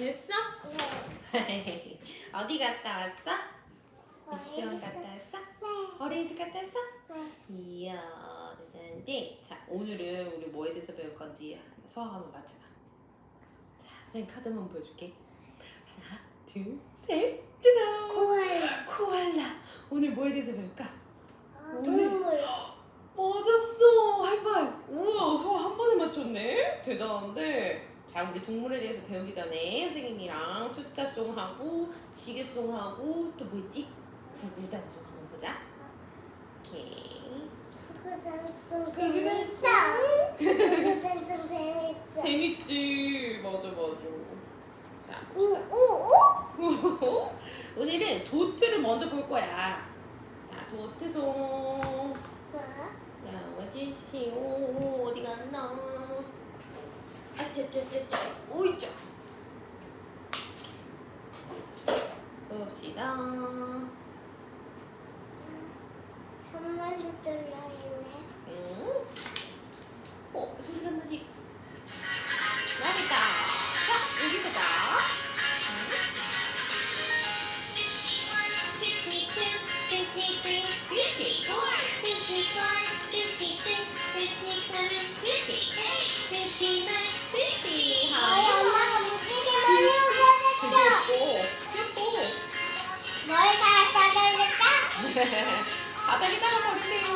지냈어? 네. 어디 갔다 왔어? 유치원 갔다 왔어? 네. 어린이집 갔다 왔어? 네. 이야, 대단한데. 자, 오늘은 우리 뭐에 대해서 배울 건지 수학 한번 맞춰봐. 자, 선생님 카드 한번 보여줄게. 하나, 둘, 셋, 짜잔! 코알라. 코알라. 오늘 뭐에 대해서 배울까? 아, 동물. 맞았어! 하이파이브! 우와, 수학 한 번에 맞췄네? 대단한데? 자, 우리 동물에 대해서 배우기 전에 선생님이랑 숫자송 하고, 시계송 하고, 또 뭐 있지? 구구단송 한번 보자. 오케이. 구구단송 재밌어. 구구단송 재밌어. 재밌지? 맞아, 맞아. 자, 오, 오, 오? 오늘은 도트를 먼저 볼 거야. 자, 도트송. 뭐? 자, 와주시오. 어디 갔나? 아짜짜짜짜. 오이자. 봅시다. 잠만도 들려있네. 응? 어, 소리가 나지? 나겠다. 자, 여기 보자. 바닥에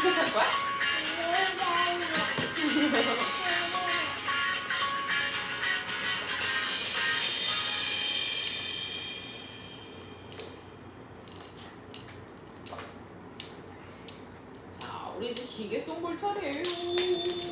시작할 거야? 자, 우리 이제 시계 송볼 차례예요.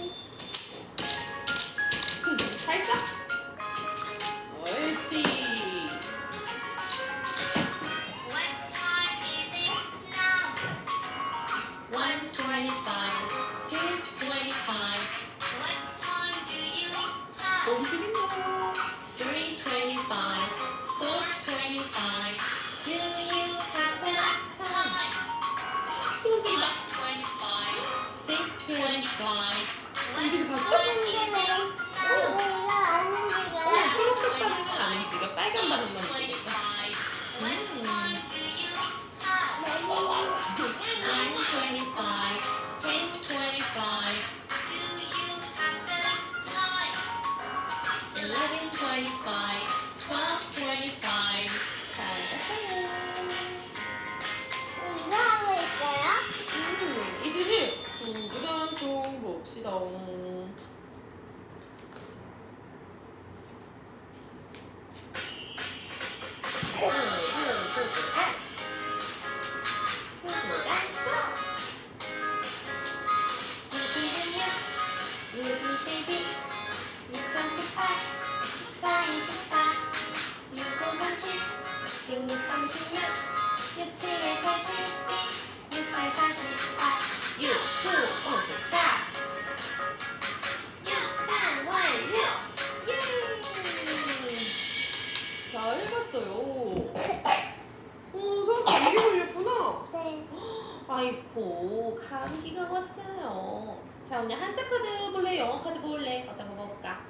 언니 한자 카드 볼래? 영어 카드 볼래? 어떤 거 먹을까?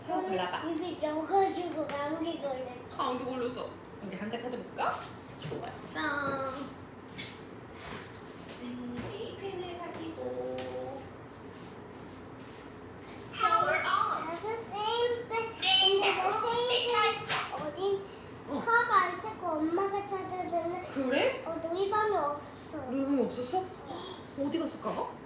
서 골라봐. 입이 넣어가지고 감기 걸려. 감기 걸려서. 우리 한자 카드 볼까? 좋았어. 음, 네 그래? 어, 놀이방이 없어. 놀이방이 없었어? 어디 갔을까?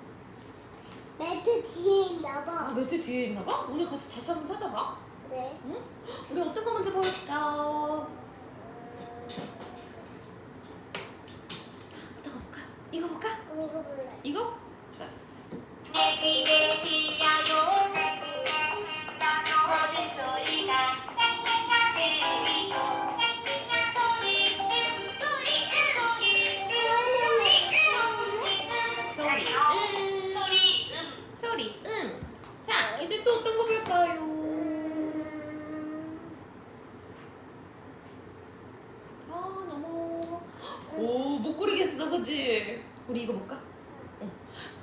매트 뒤에 있나 아, 봐. 매트 뒤에 있나 봐? 오늘 가서 다시 한번 찾아봐. 네. 응? 우리 어떤 거 먼저 볼까? 어떤 거 볼까? 이거 볼까? 음, 이거 볼래. 이거? 좋았어. 내 귀에 들려요 그지? 우리 이거 볼까? 어.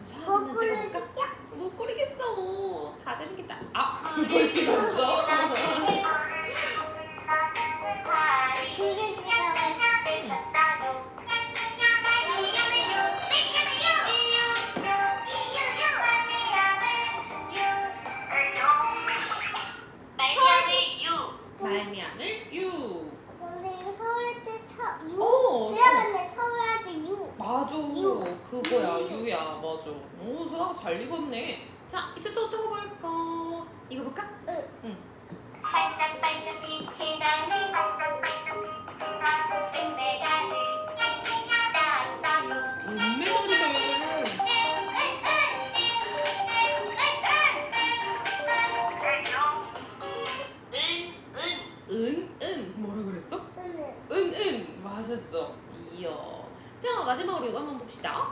자, 한번 거꾸로 찍어볼까? 못 고르겠어. 다 재밌겠다. 아, 그걸 찍었어. 잘 익었네. 자, 이제 또 어떤 거 볼까? 이거 볼까? 응. 반짝반짝 빛이 나는 은메달을 따왔어요 은메달이다. 은은 은, 은. 뭐라 그랬어? 응. 은, 은. 맞았어. 이야. 자, 마지막으로 이거 한번 봅시다.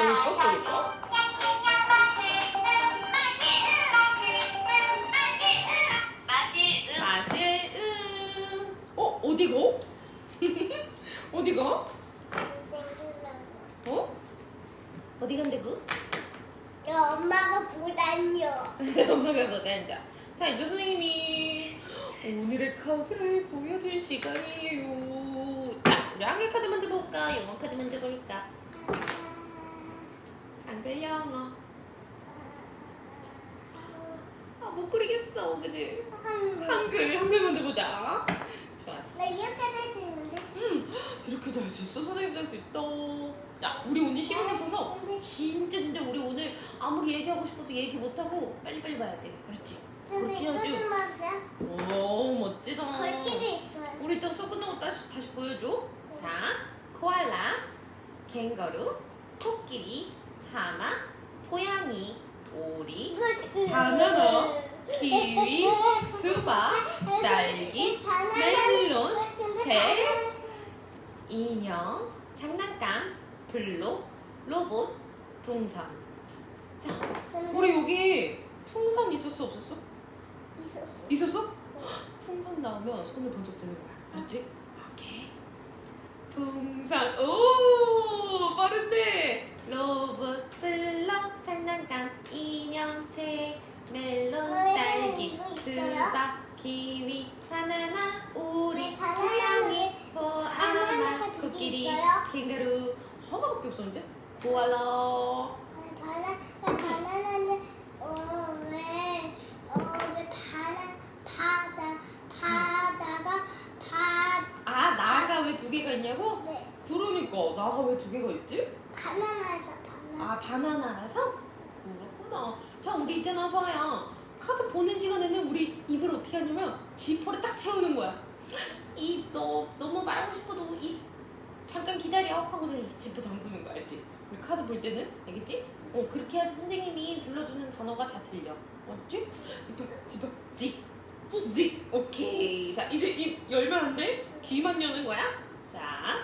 꿀꺽, 꿀꺽? 마실 음. 어, 어디고? 어디가? 어? 어디 간대고? 야, 엄마가 보다녀. 엄마가 뭐가 앉아. 자, 이제 선생님이 오늘의 카드를 보여줄 시간이에요. 자, 우리 한글 카드 먼저 볼까? 영어 카드 먼저 볼까? 한글 영어. 아, 못 그리겠어, 그지? 한글, 한글 먼저 보자. 좋았어. 나 이렇게 될수 있는데. 음, 이렇게도 할 수 있어? 선생님도 할 수 있다. 야, 우리 오늘 시간 없어서 근데 진짜 진짜 우리 오늘 아무리 얘기하고 싶어도 얘기 못하고 빨리빨리 봐야 돼. 그렇지? 저는 이거. 좀 봤어요. 오, 멋지다. 걸치도 있어요. 우리 이따 수업 끝나고 다시, 다시 보여줘. 자, 코알라, 캥거루, 코끼리, 하마, 고양이, 오리, 바나나, 키위, 수박, 딸기, 멜론, 재, 인형, 장난감, 블록, 로봇, 풍선. 자, 우리 여기 풍선 있었어 없었어? 있었어. 있었어? 풍선 나오면 손을 번쩍 드는 거야. 알았지? 오케이. 풍선. 오 빠른데. 로봇, 블록, 장난감, 인형체, 멜론, 어, 딸기, 이거 있어요? 수박, 키위, 바나나, 오리, 네, 바나나는 고양이, 왜- 보아마, 바나나가 두개 코끼리, 있어요? 캥거루. 하나밖에 없었는데? 코알라. 바나 바나나는 어왜어왜 바나 바다 바다가 아 나가 왜 두 개가 있냐고? 바네 그러니까 나가 왜 두 개가 있지? 바나나에서 바나 아 바나나라서? 그렇구나. 자 우리 있잖아 서아야. 카드 보는 시간에는 우리 입을 어떻게 하냐면 지퍼를 딱 채우는 거야. 입너 너무 말하고 싶어도 입 잠깐 기다려. 하고서 이 지퍼 잠그는 거 알지? 우리 카드 볼 때는? 알겠지? 어 그렇게 해야지 선생님이 불러주는 단어가 다 들려. 알지? 입을 지퍼 찍찍찍 오케이. 자 이제 입 열면 안 돼? 귀만 여는 거야? 자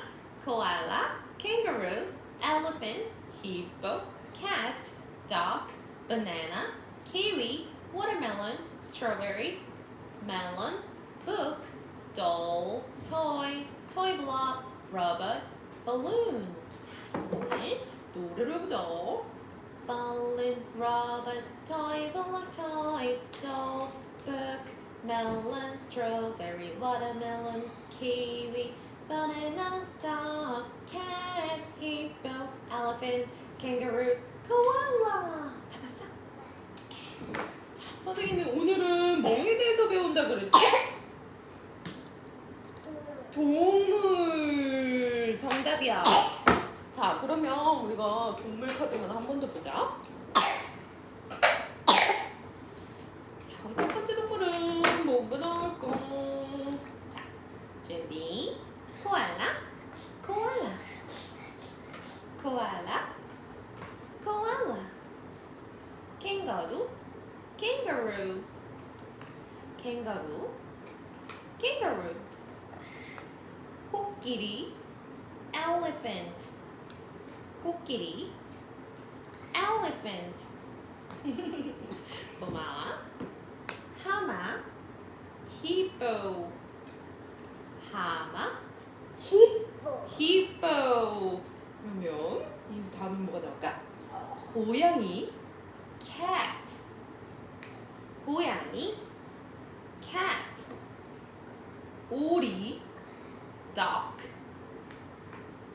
koala, kangaroo, elephant, hippo, cat, duck, banana, kiwi, watermelon, strawberry, melon, book, doll, toy, toy block, robot, balloon. 자, 이번엔 노래를 해보자. Balloon, robot, toy, block, toy, doll, book, melon, strawberry, watermelon, kiwi, banana, dog, cat, hippo, elephant, kangaroo, koala. 다 봤어? 자, 선생님이 오늘은 뭐에 대해서 배운다 그랬지? 동물 정답이야. 자, 그러면 우리가 동물 카드만 한 번 더 보자. 자, 우리 첫 번째 동물은 뭐가 나올까? 자, 준비. 코알라, 코알라, 코알라, 코알라. 캥거루, 캥거루, 캥거루, 캥거루. 코끼리, elephant. 코끼리, elephant. 고마워. 하마, hippo. 하마, hippo. 그러면 이 다음은 뭐가 나올까? 고양이, cat. 고양이, cat. 오리, duck.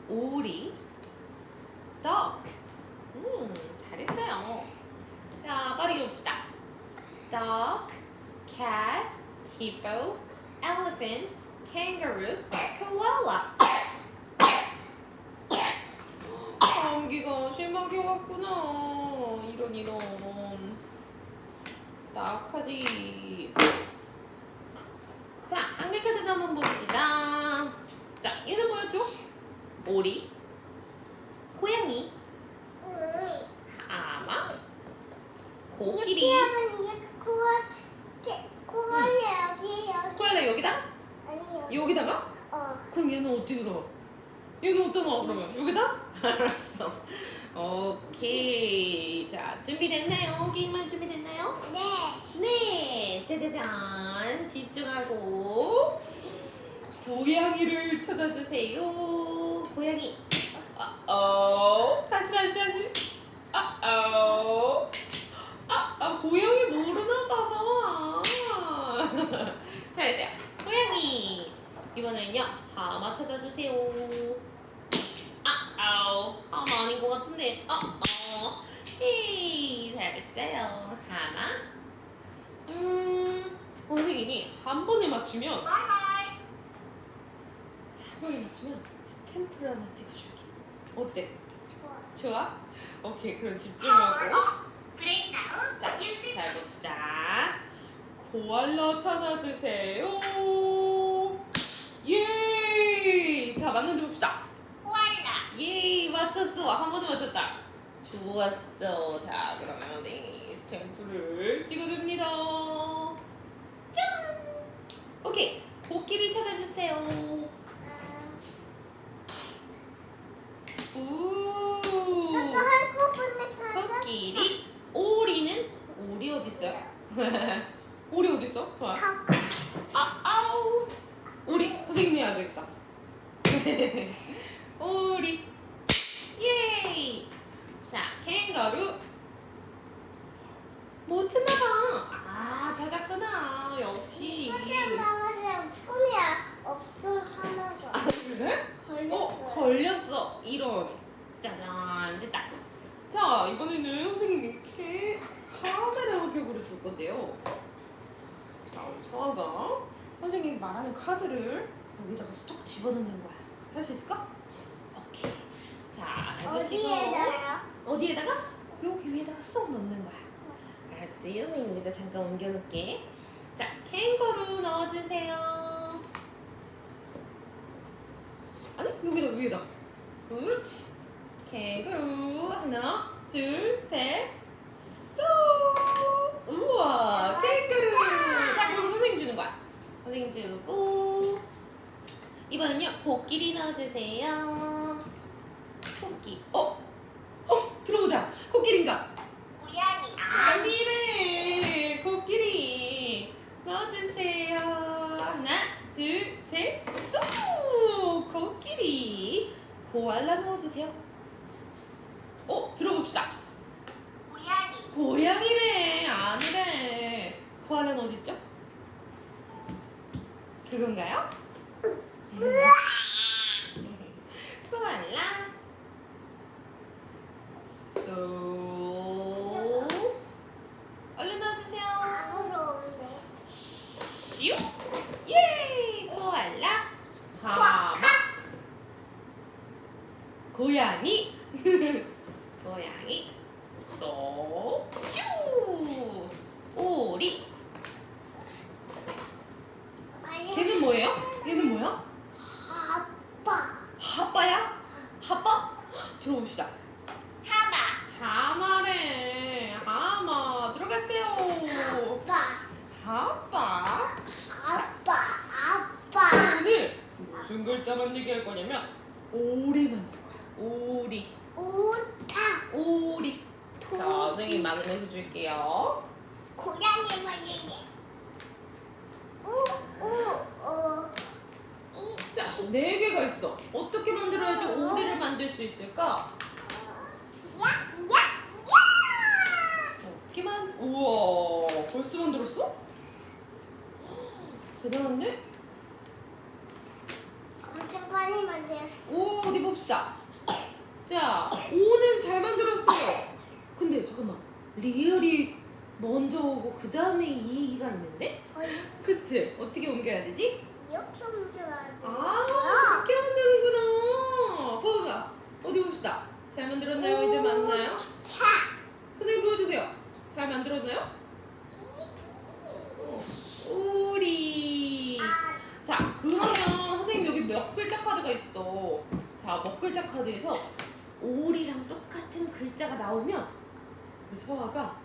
오리, duck. 음, 잘했어요. 자, 빠르게 봅시다. duck, cat, hippo, elephant, kangaroo, koala. 감기가 심하게 왔구나. 이런 이런. 나악하지. 자, 한글카드 한번 봅시다. 자, 얘는 뭐였죠? 오리, 고양이, 응. 하마, 이렇게 코끼리. 하면 이게 코알 코알레 여기 여기 코알라 여기다? 아니 여기 여기다가? 어 그럼 얘는 어디로 넣어? 얘는 어디다 넣어 그러면? 여기다? 알았어. 오케이. 자, 준비됐나요? 게임할 준비됐나요? 네. 네, 짜자잔. 집중하고 고양이를 찾아주세요. 고양이. 어, 어. 다시 다시 다시. 아, 어. 아, 아, 고양이 모르나 봐서. 아. 잘했어요. 고양이. 이번에는요, 하마 찾아주세요. 아, 아우. 하마 아닌 것 같은데. 어, 어. 헤이, 잘했어요. 하마. 음, 선생님이 한 번에 맞추면 bye. 한 번에 맞추면 스탬프를 하나 찍어줄게. 어때? 좋아. 좋아? 오케이, 그럼 집중하고. off. Play now. 자. 잘 봅시다. 코알라 찾아주세요. 예! 자, 맞는지 봅시다. Koala. 예, 맞췄어. 한 번에 맞췄다. 좋았어. 자, 그러면 네, 스탬프를 찍어줍니다. 짠! 오케이, 코끼리 찾아주세요. 우. 이것도 한꺼번에 찾아. 코끼리, 오리는 오리 어디 있어요? 오리 어디 있어? 좋아. 다 아, 아우. 오리 선생님이 해야 되겠다. 오리. 예이. 자, 캥거루. 못 찾나 봐. 아, 찾았구나. 역시. 끝에 나가서 손이 없어 하나가 아, 그래? 걸렸어. 어, 걸렸어. 이런. 짜잔, 됐다. 자, 이번에는 선생님이 이렇게 카드를 한 겹으로 줄 건데요. 자, 우리 서아가 선생님이 말하는 카드를 여기다가 스톡 집어넣는 거야. 할 수 있을까? 오케이. 자. 어디에다요? 어디에다가? 여기 위에다가 쏙 넣는 거야. 알았지? 선생님 여기다 잠깐 옮겨놓을게. 자, 캥거루 넣어주세요. 아니, 여기다 위에다. 그렇지. 캥거루 하나, 둘, 셋, 쏙. 우와, 캥거루. 자, 그리고 선생님 주는 거야. 선생님 주고. 이번엔요, 코끼리 넣어주세요. 코끼. 어? 어? 들어보자. 코끼리인가? 고양이. 아니래. 코끼리. 넣어주세요. 하나, 둘, 셋, 쏙! 코끼리. 코알라 넣어주세요. 어? 들어봅시다. 고양이. 고양이래. 코알라는 어딨죠? 그건가요? 코알라. 쏙. 얼른 넣어주세요. 아무도 없네. 슈. 예! 코알라. 하마. 고양이 쏙 쭈. 오리 걔는 뭐예요? 얘는 뭐야? 아빠. 하빠야? 하빠? 들어봅시다. 하마. 하마래. 하마. 들어갔대요. 아빠. 하빠. 아빠. 아빠. 오늘 무슨 글자만 얘기할 거냐면 오리 만들 거야. 오리. 우타. 오리. 자, 선생님 마그넷을 줄게요. 고양이 말이네. 우, 우, 우. 이, 자, 네 개가 있어. 어떻게 만들어야지 오리를 만들 수 있을까? 야, 야, 야. 어떻게 만? 우와, 벌써 만들었어? 대단한데? 엄청 빨리 만들었어. 오, 어디 봅시다. 자, 오는 잘 만들었어요. 근데 잠깐만, 리얼이 먼저 오고 그 다음에 이가 있는데? 어, 그치? 어떻게 옮겨야 되지? 이렇게 만들어야 돼. 아, 이렇게 만드는구나. 봐봐, 어디 봅시다. 잘 만들었나요? 이제 맞나요? 차. 선생님 보여주세요. 잘 만들었나요? 오리. 자, 그러면 선생님 여기 몇 글자 카드가 있어. 자, 몇 글자 카드에서 오리랑 똑같은 글자가 나오면 그 서아가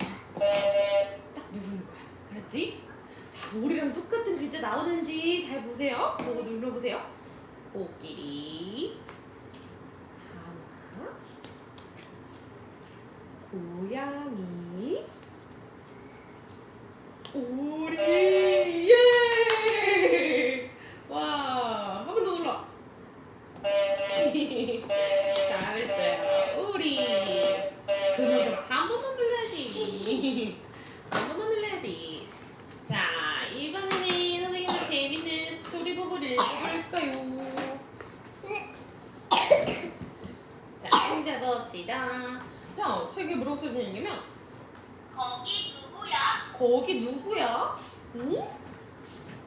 딱 누르는 거야. 알았지? 자, 오리랑 똑같은 글자 나오는지 잘 보세요. 보고 눌러보세요. 코끼리, 하마, 고양이, 거기 누구야? 거기 누구야? 응?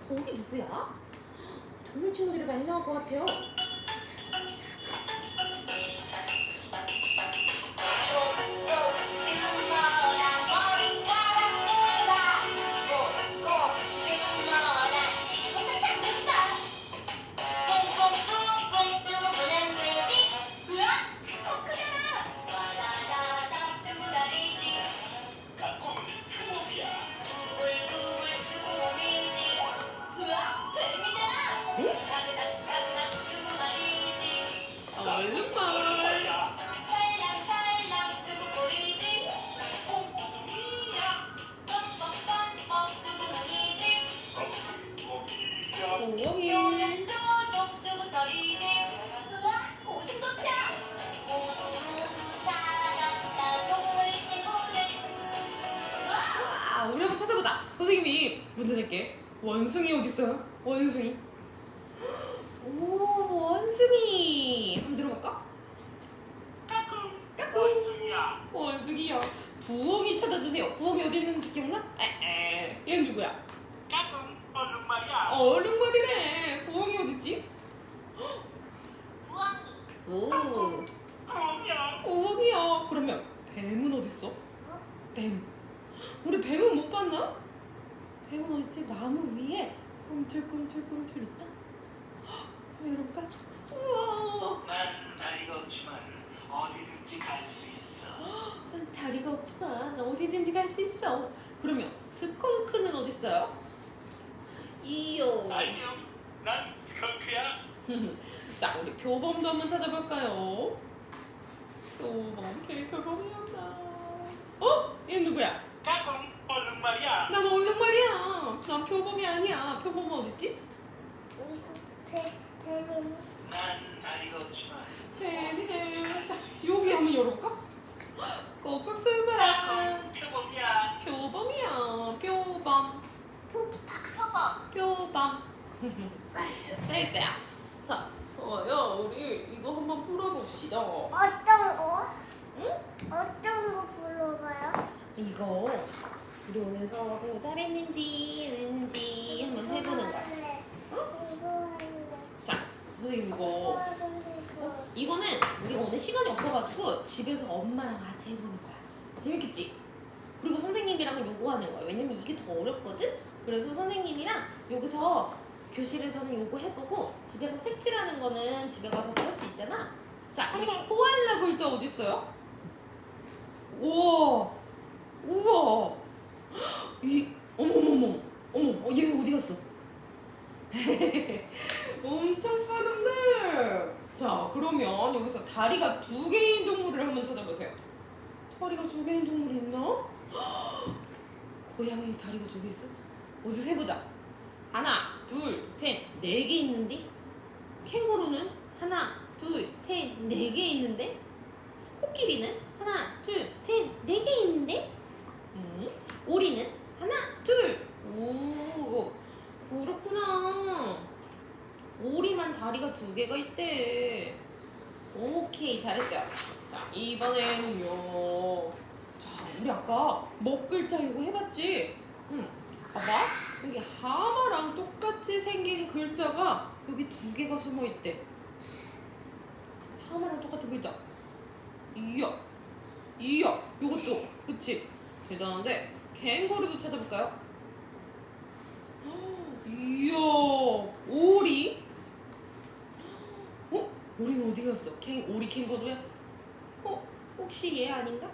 거기 누구야? 동물 친구들이 많이 나올 것 같아요. 원숭이 어디 있어요? 원숭이. 오, 원숭이. 한번 들어볼까? 까꿍. 원숭이야. 원숭이요. 부엉이 찾아주세요. 부엉이 어디 있는지 기억나? 에에. 얘는 누구야? 까꿍 얼른 말이야. 어, 얼룩말이네. 부엉이 어디 있지? 부엉이 오, 그럼요. 부엉이야. 그러면 뱀은 어디 있어? 뱀. 우리 뱀은 못 봤나? 뱀은 어딨지? 나무 위에 꿈틀꿈틀꿈틀 있다. 헉, 보여볼까? 우와. 난 다리가 없지만 어디든지 갈 수 있어. 난 다리가 없지만 어디든지 갈 수 있어. 그러면 스컹크는 어디 있어요? 이요. 안녕. 난 스컹크야. 자, 우리 표범도 한번 찾아볼까요? 표범 캐릭터범이었나? 어? 얘 누구야? 까꿍 얼른 말이야. 난 얼룩말이야. 난 표범이 아니야. 표범은 어딨지? 이거 배, 배민. 난 다리가 없지만 뱀이네. 어디든지 갈 자, 수 있어. 여기 한번 열어볼까? 꼭꼭 숨어라. 표범이야. 표범이야. 표범. 표범 표범. 됐어요. 자, 좋아요. 우리 이거 한번 풀어봅시다. 어떤 거? 응? 어떤 거 불러봐요? 이거 우리 오늘 수업하고 잘했는지 안 했는지 한번 해보는 거야. 자, 선생님 이거. 이거는 우리가 오늘 시간이 없어가지고 집에서 엄마랑 같이 해보는 거야. 재밌겠지? 그리고 선생님이랑 요거 하는 거야. 왜냐면 이게 더 어렵거든? 그래서 선생님이랑 여기서 교실에서는 요거 해보고 집에 가서 색칠하는 거는 집에 가서 할 수 있잖아. 자, 우리 네. 코알라 글자 어디 있어요? 우와, 우와, 이 어머머머, 어머, 어, 얘 어디 갔어? 엄청 빠른데. 자, 그러면 여기서 다리가 두 개인 동물을 한번 찾아보세요. 다리가 두 개인 동물이 있나? 고양이 다리가 두 개 있어? 어디 세보자. 하나, 둘, 셋, 네 개 있는데? 캥거루는 하나, 둘, 셋, 네 개 있는데? 코끼리는 하나, 둘, 셋, 네 개 있는데? 음, 오리는 하나, 둘. 오, 그렇구나. 오리만 다리가 두 개가 있대. 오케이, 잘했어요. 자, 이번에는요. 자, 우리 아까 먹글자 이거 해봤지? 응. 봐봐. 여기 하마랑 똑같이 생긴 글자가 여기 두 개가 숨어 있대. 하마랑 똑같은 글자. 이야. 이야. 요것도. 그치? 대단한데. 캥거루도 찾아볼까요? 헉, 이야. 오리. 어? 오리는 어디 갔어? 캥, 오리 캥거루야? 어? 혹시 얘 아닌가?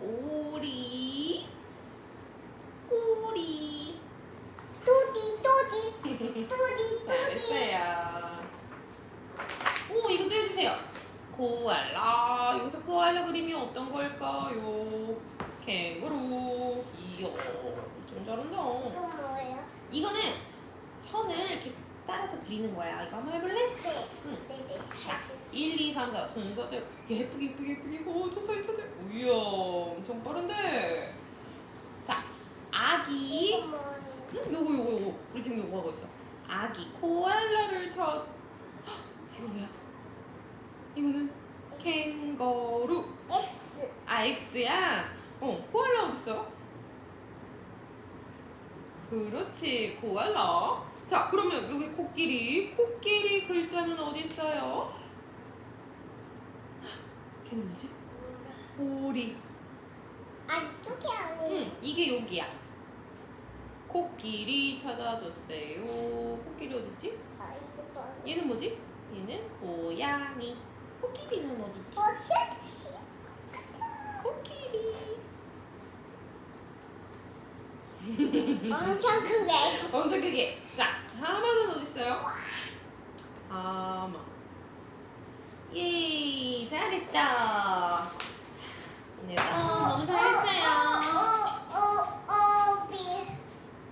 오리. 오리. 또디 또디 또디 또디 잘했어요. 오, 이것도 해주세요. 코알라. 여기서 코알라 그림이 어떤 걸까요? 캥거루. 이야, 엄청 잘한다. 또 뭐예요? 이거는 선을 이렇게 따라서 그리는 거야. 이거 한번 해볼래? 네. 응. 네네. 있어. 1, 2, 3, 4 순서대로 예쁘게 예쁘게 예쁘게. 오 천천히 천천히. 이야 엄청 빠른데. 자 아기. 이거 뭐예요? 응, 요거 요거 요거. 우리 지금 요거 하고 있어. 아기 코알라를 찾 헉, 이거 뭐야? 이거는 캥거루. X 아 X야 어 코알라 어딨어 그렇지 코알라 자 그러면 여기 코끼리 코끼리 글자는 어디 있어요 걔는 뭐지 오리 아 이쪽이 아니에요 응, 이게 여기야. 코끼리 찾아줬어요. 코끼리 어딨지? 아 이것도 아니에요 얘는 뭐지? 얘는 고양이. 코끼리는 어딨지? 어 쉐? 코끼리. 엄청 크게. 엄청 크게. 자, 하마는 어디 있어요? 하마. 예, 잘했다. 자, 오늘 하마 너무 잘했어요.